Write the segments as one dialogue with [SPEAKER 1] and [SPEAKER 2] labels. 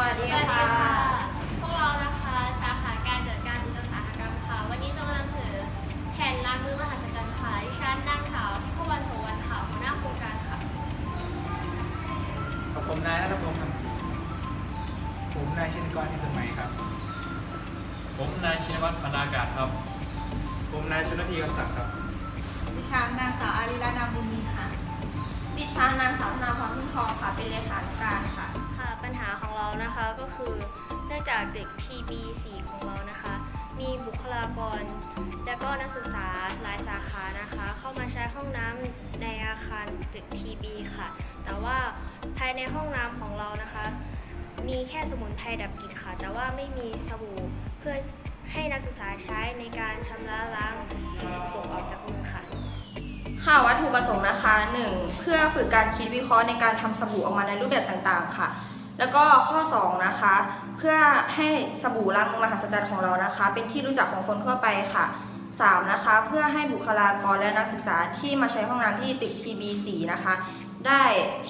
[SPEAKER 1] วัสดี
[SPEAKER 2] สวัสดี
[SPEAKER 1] ค่ะ
[SPEAKER 2] ค่ะ พวกเรานะคะสาขาการจัดการอุตสาหกรรมค่ะ วันนี้จะมานำเสนอแผ่นล้างมือมหัศจรรย์ค่ะดิฉันนางสาวทิพวรรณโสวรรณค่ะหัวหน้าโครงการค่ะ
[SPEAKER 3] กับผมนายนัทพงศ์คำศรีผมนายชินกรที่สมัยครับ
[SPEAKER 4] ผมนายชินวัตรพนากาศครับ
[SPEAKER 3] ผมนายชนทีคำศักดิ์ครับ
[SPEAKER 1] ดิฉันนางสาวอาริลานามบุญมีค่ะ ดิฉันนางสาวธนาพรพึ่งทองค่ะ เป็นเลขานุการค่ะ
[SPEAKER 2] นะคะก็คือเนื่องจากเด็ก TB4 ของเรานะคะ มีบุคลากร และก็นักศึกษาหลายสาขานะคะ เข้ามาใช้ห้องน้ำในอาคารตึก TB ค่ะ แต่ว่าภายในห้องน้ำของเรานะคะ มีแค่สมุนไพรดับกลิ่นค่ะ แต่ว่าไม่มีสบู่เพื่อให้นักศึกษาใช้ในการชำระล้างสิ่งสกปรกออกจากมือค่ะ
[SPEAKER 1] ค่ะวัตถุประสงค์นะคะ 1. เพื่อฝึกการคิดวิเคราะห์ในการทำสบู่ออกมาในรูปแบบต่างๆ ค่ะ แล้วก็ข้อ 2 นะคะ เพื่อให้สบู่ล้างมือมหัศจรรย์ของเรานะคะ เป็นที่รู้จักของคนทั่วไปค่ะ 3. นะคะ เพื่อให้บุคลากรและนักศึกษาที่มาใช้ห้องน้ำที่ตึก TB4 นะคะ ได้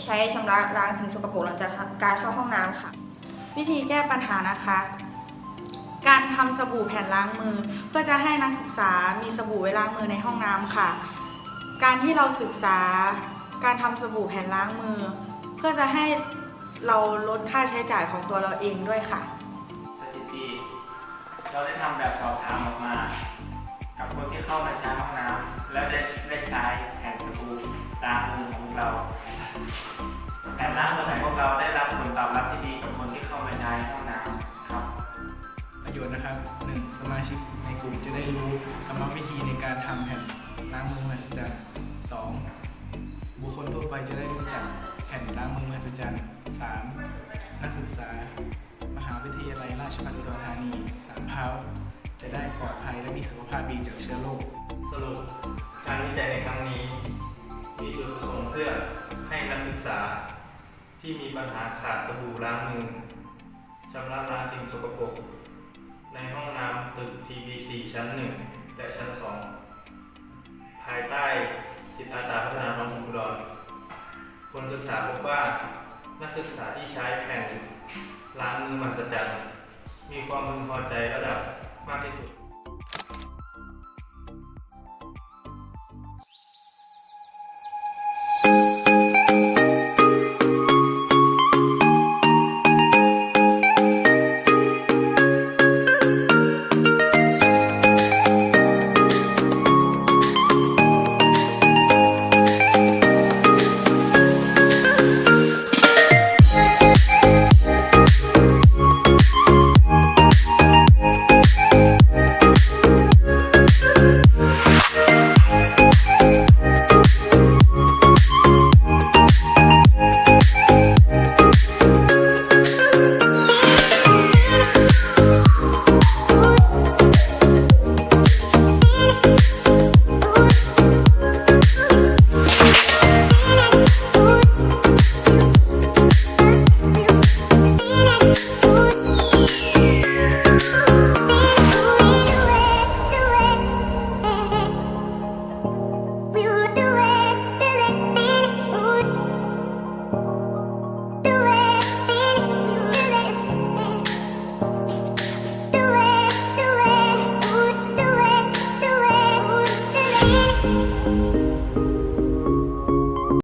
[SPEAKER 1] ใช้ชำระล้างสิ่งสกปรกหลังจากการเข้าห้องน้ำค่ะ
[SPEAKER 5] วิธีแก้ปัญหานะคะ การทำสบู่แผ่นล้างมือ เพื่อจะให้นักศึกษามีสบู่ไว้ล้างมือในห้องน้ำค่ะ การที่เราศึกษาการทำสบู่แผ่นล้างมือ เพื่อจะให้ เราลดค่าใช้จ่ายของตัวเราเองด้วยค่ะ
[SPEAKER 6] สถิติเราได้ทำแบบสอบถามออกมา กับคนที่เข้ามาใช้ห้องน้ำแล้วได้ได้ใช้แผ่นสบู่ล้างมือของพวกเราแผ่นล้างมือของพวกเราได้รับผลตอบรับที่ดีกับคนที่เข้ามาใช้ห้องน้ำครับ
[SPEAKER 3] ประโยชน์นะครับ 1. สมาชิกในกลุ่มจะได้รู้กรรมวิธีในการทำแผ่นล้างมือมหัศจรรย์ 2. บุคคลทั่วไปจะได้รู้จักแผ่นล้างมือมหัศจรรย์ 3. นักศึกษา มหาวิทยาลัยราชภัฏอุดรธานีสามพร้าจะได้ปลอดภัยและมีสุขภาพดีจากเชื้อโรค
[SPEAKER 6] สรุปการวิจัยในครั้งนี้ มีจุดประสงค์เพื่อให้นักศึกษา ที่มีปัญหาขาดสบู่ล้างมือชำระล้างสิ่งสกปรกในห้องน้ำตึก TB4 ชั้น 1 และชั้น 2 ภายใต้จิตอาสาพัฒนาท้องถิ่นอุดรผลศึกษาพบว่า นักศึกษาที่ใช้แผ่นล้างมือมหัศจรรย์มีความพึงพอใจระดับมากที่สุด